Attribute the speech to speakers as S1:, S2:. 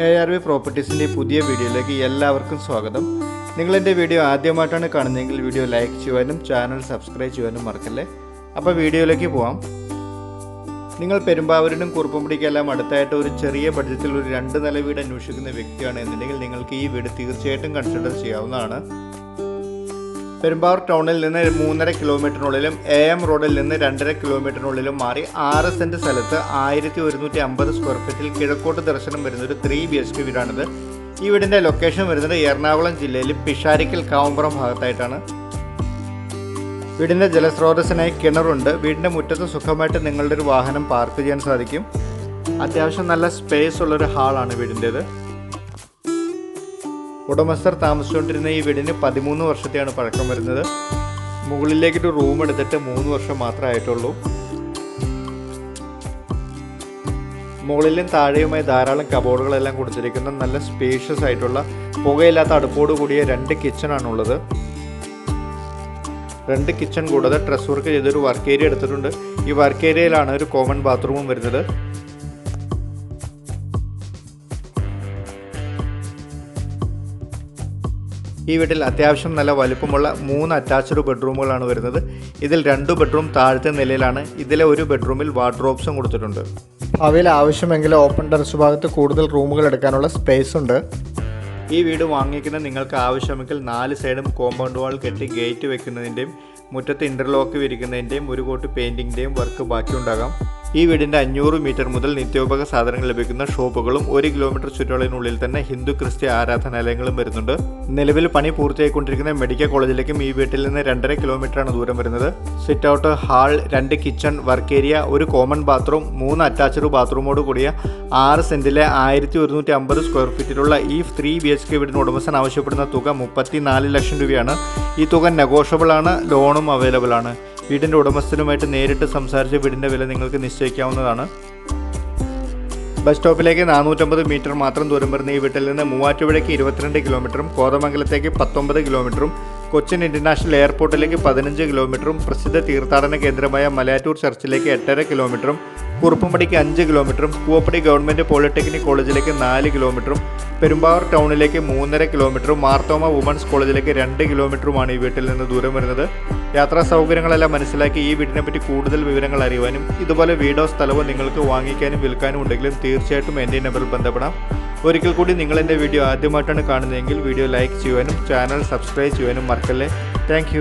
S1: A R V പ്രോപ്പർട്ടീസിന്റെ പുതിയ വീഡിയോയിലേക്ക് എല്ലാവർക്കും സ്വാഗതം. നിങ്ങൾ എന്റെ വീഡിയോ ആദ്യമായിട്ടാണ് കാണുന്നതെങ്കിൽ വീഡിയോ ലൈക്ക് ചെയ്യുവാനും ചാനൽ സബ്സ്ക്രൈബ് ചെയ്യുവാനും മറക്കല്ലേ? അപ്പോൾ വീഡിയോയിലേക്ക് പോവാം. നിങ്ങൾ പെരുമ്പാവൂരിനും കുറുപ്പുംപിടിക്കെല്ലാം അടുത്തായിട്ട് ഒരു ചെറിയ ബഡ്ജറ്റിൽ ഒരു രണ്ട് നില വീട് അന്വേഷിക്കുന്ന വ്യക്തിയാണ് എന്നുണ്ടെങ്കിൽ നിങ്ങൾക്ക് ഈ വീട് തീർച്ചയായിട്ടും കൺസിഡർ ചെയ്യാവുന്നതാണ്. പെരുമ്പാവൂർ ടൗണിൽ നിന്ന് മൂന്നര കിലോമീറ്ററിനുള്ളിലും എ എം റോഡിൽ നിന്ന് രണ്ടര കിലോമീറ്ററിനുള്ളിലും മാറി ആറ് സെന്റ് സ്ഥലത്ത് ആയിരത്തി ഒരുന്നൂറ്റി അമ്പത് സ്ക്വയർ ഫീറ്റിൽ കിഴക്കോട്ട് ദർശനം വരുന്ന ഒരു ത്രീ ബി എച്ച് കെ വീടാണിത്. ഈ വീടിന്റെ ലൊക്കേഷൻ വരുന്നത് എറണാകുളം ജില്ലയിൽ പിഷാരിക്കൽ കാവുമ്പുറം ഭാഗത്തായിട്ടാണ്. വീടിന്റെ ജലസ്രോതസ്സിനായി കിണറുണ്ട്. വീടിന്റെ മുറ്റത്ത് സുഖമായിട്ട് നിങ്ങളുടെ ഒരു വാഹനം പാർക്ക് ചെയ്യാൻ സാധിക്കും. അത്യാവശ്യം നല്ല സ്പേസ് ഉള്ളൊരു ഹാളാണ് വീടിന്റേത് ഉടമസ്ഥർ താമസിച്ചുകൊണ്ടിരുന്ന ഈ വീടിന് പതിമൂന്ന് വർഷത്തെയാണ് പഴക്കം വരുന്നത്. മുകളിലേക്കൊരു റൂം എടുത്തിട്ട് മൂന്ന് വർഷം മാത്രമേ ആയിട്ടുള്ളൂ. മുകളിലും താഴെയുമായി ധാരാളം കബോർഡുകളെല്ലാം കൊടുത്തിരിക്കുന്ന നല്ല സ്പേഷ്യസ് ആയിട്ടുള്ള പുകയില്ലാത്ത അടുപ്പോട് കൂടിയ രണ്ട് കിച്ചണാണുള്ളത് രണ്ട് കിച്ചൺ കൂടാതെ ഡ്രസ് വർക്ക് ചെയ്തൊരു വർക്ക് ഏരിയ എടുത്തിട്ടുണ്ട്. ഈ വർക്ക് ഏരിയയിലാണ് ഒരു കോമൺ ബാത്റൂമും വരുന്നത്. ഈ വീട്ടിൽ അത്യാവശ്യം നല്ല വലുപ്പമുള്ള മൂന്ന് അറ്റാച്ച്ഡ് ബെഡ്റൂമുകളാണ് വരുന്നത്. ഇതിൽ രണ്ട് ബെഡ്റൂം താഴത്തെ നിലയിലാണ്. ഇതിലെ ഒരു ബെഡ്റൂമിൽ വാർഡ്രോബ്സും കൊടുത്തിട്ടുണ്ട്. അവയിൽ ആവശ്യമെങ്കിൽ ഓപ്പൺ ടെറസ് ഭാഗത്ത് കൂടുതൽ റൂമുകൾ എടുക്കാനുള്ള സ്പേസ് ഉണ്ട്. ഈ വീട് വാങ്ങിക്കുന്ന നിങ്ങൾക്ക് ആവശ്യമെങ്കിൽ നാല് സൈഡും കോമ്പൗണ്ട് വാൾ കെട്ടി ഗേറ്റ് വെക്കുന്നതിന്റെയും മുറ്റത്ത് ഇന്റർലോക്ക് വിരിക്കുന്നതിന്റെയും ഒരു കോട്ട് പെയിന്റിങ്ങിന്റെയും വർക്ക് ബാക്കിയുണ്ടാകാം. ഈ വീടിന്റെ അഞ്ഞൂറ് മീറ്റർ മുതൽ നിത്യോപക സാധനങ്ങൾ ലഭിക്കുന്ന ഷോപ്പുകളും ഒരു കിലോമീറ്റർ ചുറ്റളവിനുള്ളിൽ തന്നെ ഹിന്ദു ക്രിസ്ത്യ ആരാധനാലയങ്ങളും വരുന്നുണ്ട്. നിലവിൽ പണി പൂർത്തിയായിക്കൊണ്ടിരിക്കുന്ന മെഡിക്കൽ കോളേജിലേക്കും ഈ വീട്ടിൽ നിന്ന് രണ്ടര കിലോമീറ്ററാണ് ദൂരം വരുന്നത്. സിറ്റ് ഔട്ട് ഹാൾ രണ്ട് കിച്ചൺ വർക്ക് ഏരിയ ഒരു കോമൺ ബാത്റൂം മൂന്ന് അറ്റാച്ച്ഡ് ബാത്റൂമോട് കൂടിയ ആറ് സെന്റിലെ ആയിരത്തി ഒരുന്നൂറ്റി അമ്പത് സ്ക്വയർ ഫീറ്റിലുള്ള ഈ ത്രീ ബി എച്ച് കെ വീടിന് ഉടമസ്ഥൻ ആവശ്യപ്പെടുന്ന തുക മുപ്പത്തി നാല് ലക്ഷം രൂപയാണ്. ഈ തുക നെഗോഷ്യബിൾ ആണ് ലോണും അവൈലബിൾ ആണ്. വീടിന്റെ ഉടമസ്ഥനുമായിട്ട് നേരിട്ട് സംസാരിച്ച് വീടിന്റെ വില നിങ്ങൾക്ക് നിശ്ചയിക്കാവുന്നതാണ്. ബസ് സ്റ്റോപ്പിലേക്ക് നാനൂറ്റമ്പത് മീറ്റർ മാത്രം ദൂരം വരുന്ന ഈ വീട്ടിൽ നിന്ന് മൂവാറ്റുപുഴയ്ക്ക് ഇരുപത്തിരണ്ട് കിലോമീറ്ററും കോതമംഗലത്തേക്ക് പത്തൊമ്പത് കിലോമീറ്ററും കൊച്ചിൻ ഇന്റർനാഷണൽ എയർപോർട്ടിലേക്ക് പതിനഞ്ച് കിലോമീറ്ററും പ്രസിദ്ധ തീർത്ഥാടന കേന്ദ്രമായ മലയാറ്റൂർ ചർച്ചിലേക്ക് എട്ടര കിലോമീറ്ററും കുറുപ്പുംപടിക്ക് അഞ്ച് കിലോമീറ്ററും കൂവപ്പടി ഗവൺമെന്റ് പോളിടെക്നിക് കോളേജിലേക്ക് നാല് കിലോമീറ്ററും പെരുമ്പാവൂർ ടൗണിലേക്ക് മൂന്നര കിലോമീറ്ററും മാർത്തോമ വുമൻസ് കോളേജിലേക്ക് രണ്ട് കിലോമീറ്ററുമാണ് ഈ വീട്ടിൽ നിന്ന് ദൂരം വരുന്നത്. യാത്രാ സൗകര്യങ്ങളെല്ലാം മനസ്സിലാക്കി ഈ വീടിനെ പറ്റി കൂടുതൽ വിവരങ്ങൾ അറിയുവാനും ഇതുപോലെ വീടോ സ്ഥലവും നിങ്ങൾക്ക് വാങ്ങിക്കാനും വിൽക്കാനും ഉണ്ടെങ്കിലും തീർച്ചയായിട്ടും എന്റെ നമ്പറിൽ ബന്ധപ്പെടാം. ഒരിക്കൽ കൂടി നിങ്ങൾ എന്റെ വീഡിയോ ആദ്യമായിട്ടാണ് കാണുന്നതെങ്കിൽ വീഡിയോ ലൈക്ക് ചെയ്യുവാനും ചാനൽ സബ്സ്ക്രൈബ് ചെയ്യുവാനും മറക്കല്ലേ. താങ്ക്